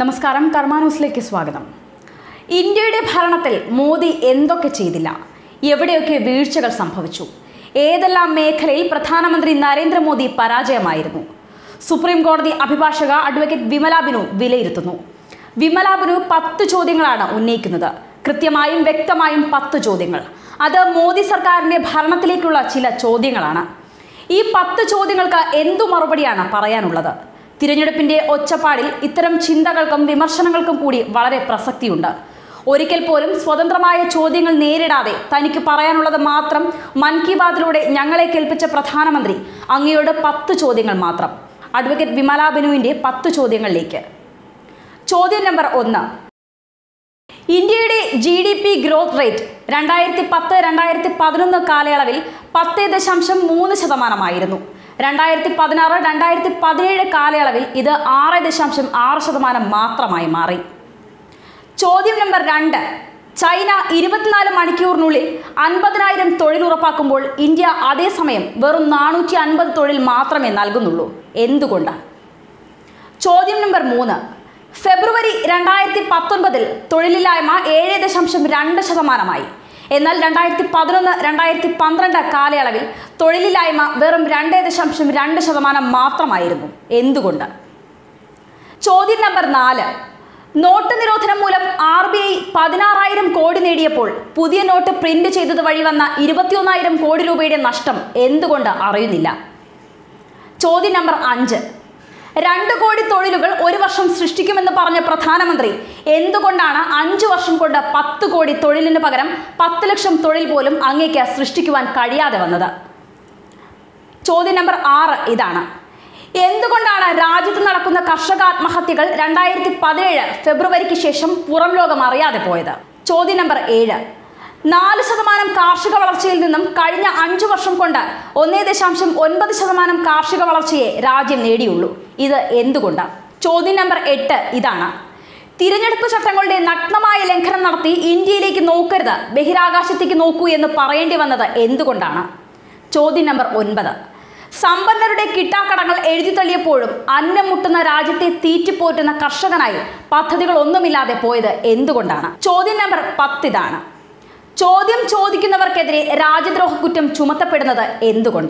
നമസ്കാരം കർമ്മ ന്യൂസിലേക്ക് സ്വാഗതം. ഇന്ത്യയുടെ ഭരണത്തിൽ മോദി എന്തൊക്കെ ചെയ്തില്ല? എവിടെയൊക്കെ വീഴ്ചകൾ സംഭവിച്ചു? ഏതെല്ലാം മേഖലയിൽ പ്രധാനമന്ത്രി നരേന്ദ്രമോദി പരാജയമായിരുന്നു? സുപ്രീം കോടതി അഭിഭാഷക അഡ്വക്കേറ്റ് വിമല ബിനു വിലയിരുത്തുന്നു. വിമല ബിനു പത്ത് ചോദ്യങ്ങളാണ് ഉന്നയിക്കുന്നത്. കൃത്യമായും വ്യക്തമായും പത്ത് ചോദ്യങ്ങൾ. അത് മോദി സർക്കാരിന്റെ ഭരണത്തിലേക്കുള്ള ചില ചോദ്യങ്ങളാണ്. ഈ പത്ത് ചോദ്യങ്ങൾക്ക് എന്തു മറുപടിയാണ് പറയാനുള്ളത്? തിരഞ്ഞെടുപ്പിന്റെ ഒച്ചപ്പാടിൽ ഇത്തരം ചിന്തകൾക്കും വിമർശനങ്ങൾക്കും കൂടി വളരെ പ്രസക്തിയുണ്ട്. ഒരിക്കൽ പോലും സ്വതന്ത്രമായ ചോദ്യങ്ങൾ നേരിടാതെ തനിക്ക് പറയാനുള്ളത് മാത്രം മൻ കി ബാത്തിലൂടെ ഞങ്ങളെ കേൾപ്പിച്ച പ്രധാനമന്ത്രി അങ്ങയോട് പത്ത് ചോദ്യങ്ങൾ മാത്രം. അഡ്വക്കേറ്റ് വിമല ബിനുവിന്റെ പത്ത് ചോദ്യങ്ങളിലേക്ക്. ചോദ്യം നമ്പർ ഒന്ന്. ഇന്ത്യയുടെ G D P growth rate രണ്ടായിരത്തി പത്ത് രണ്ടായിരത്തി പതിനൊന്ന് കാലയളവിൽ പത്ത് ദശാംശം മൂന്ന് ശതമാനമായിരുന്നു. രണ്ടായിരത്തി പതിനാറ് രണ്ടായിരത്തി പതിനേഴ് കാലയളവിൽ ഇത് ആറ് ദശാംശം ആറ് ശതമാനം മാത്രമായി മാറി. ചോദ്യം നമ്പർ രണ്ട് ചൈന ഇരുപത്തിനാല് മണിക്കൂറിനുള്ളിൽ അൻപതിനായിരം തൊഴിൽ ഉറപ്പാക്കുമ്പോൾ ഇന്ത്യ അതേസമയം വെറും നാനൂറ്റി അൻപത് തൊഴിൽ മാത്രമേ നൽകുന്നുള്ളൂ. എന്തുകൊണ്ട് ചോദ്യം നമ്പർ മൂന്ന് ഫെബ്രുവരി രണ്ടായിരത്തി പത്തൊൻപതിൽ തൊഴിലില്ലായ്മ ഏഴ് ദശാംശം രണ്ട് ശതമാനമായി. എന്നാൽ രണ്ടായിരത്തി പതിനൊന്ന് രണ്ടായിരത്തി പന്ത്രണ്ട് കാലയളവിൽ തൊഴിലില്ലായ്മ വെറും രണ്ട് ദശാംശം രണ്ട് ശതമാനം മാത്രമായിരുന്നു. എന്തുകൊണ്ട്? ചോദ്യം നമ്പർ നാല്. നോട്ട് നിരോധനം മൂലം ആർ ബി ഐ പതിനാറായിരം കോടി നേടിയപ്പോൾ പുതിയ നോട്ട് പ്രിന്റ് ചെയ്തത് വഴി വന്ന ഇരുപത്തിയൊന്നായിരം കോടി രൂപയുടെ നഷ്ടം എന്തുകൊണ്ട് അറിയുന്നില്ല? ചോദ്യം നമ്പർ അഞ്ച്. രണ്ട് കോടി തൊഴിലുകൾ ഒരു വർഷം സൃഷ്ടിക്കുമെന്ന് പറഞ്ഞ പ്രധാനമന്ത്രി എന്തുകൊണ്ടാണ് അഞ്ചു വർഷം കൊണ്ട് പത്ത് കോടി തൊഴിലിന് പകരം പത്ത് ലക്ഷം തൊഴിൽ പോലും അങ്ങേക്ക് സൃഷ്ടിക്കുവാൻ കഴിയാതെ വന്നത്? ചോദ്യം നമ്പർ ആറ് ഇതാണ്. എന്തുകൊണ്ടാണ് രാജ്യത്ത് നടക്കുന്ന കർഷക ആത്മഹത്യകൾ രണ്ടായിരത്തി പതിനേഴ് ഫെബ്രുവരിക്ക് ശേഷം പുറം ലോകം അറിയാതെ പോയത്? ചോദ്യം നമ്പർ ഏഴ്. നാല് ശതമാനം കാർഷിക വളർച്ചയിൽ നിന്നും കഴിഞ്ഞ അഞ്ചു വർഷം കൊണ്ട് ഒന്നേ ദശാംശം ഒൻപത് ശതമാനം കാർഷിക വളർച്ചയെ രാജ്യം നേടിയുള്ളൂ. ഇത് എന്തുകൊണ്ട്? ചോദ്യം നമ്പർ എട്ട് ഇതാണ്. തിരഞ്ഞെടുപ്പ് ചട്ടങ്ങളുടെ നഗ്നമായ ലംഘനം നടത്തി ഇന്ത്യയിലേക്ക് നോക്കരുത് ബഹിരാകാശത്തേക്ക് നോക്കൂ എന്ന് പറയേണ്ടി വന്നത് എന്തുകൊണ്ടാണ്? ചോദ്യം നമ്പർ ഒൻപത്. സമ്പന്നരുടെ കിട്ടാക്കടങ്ങൾ എഴുതി തള്ളിയപ്പോഴും അന്നം മുട്ടുന്ന രാജ്യത്തെ തീറ്റിപ്പോറ്റുന്ന കർഷകനായി പദ്ധതികളൊന്നുമില്ലാതെ പോയത് എന്തുകൊണ്ടാണ്? ചോദ്യം നമ്പർ പത്ത് ഇതാണ് ചോദ്യം ചോദിക്കുന്നവർക്കെതിരെ രാജ്യദ്രോഹ കുറ്റം ചുമത്തപ്പെടുന്നത് എന്തുകൊണ്ട്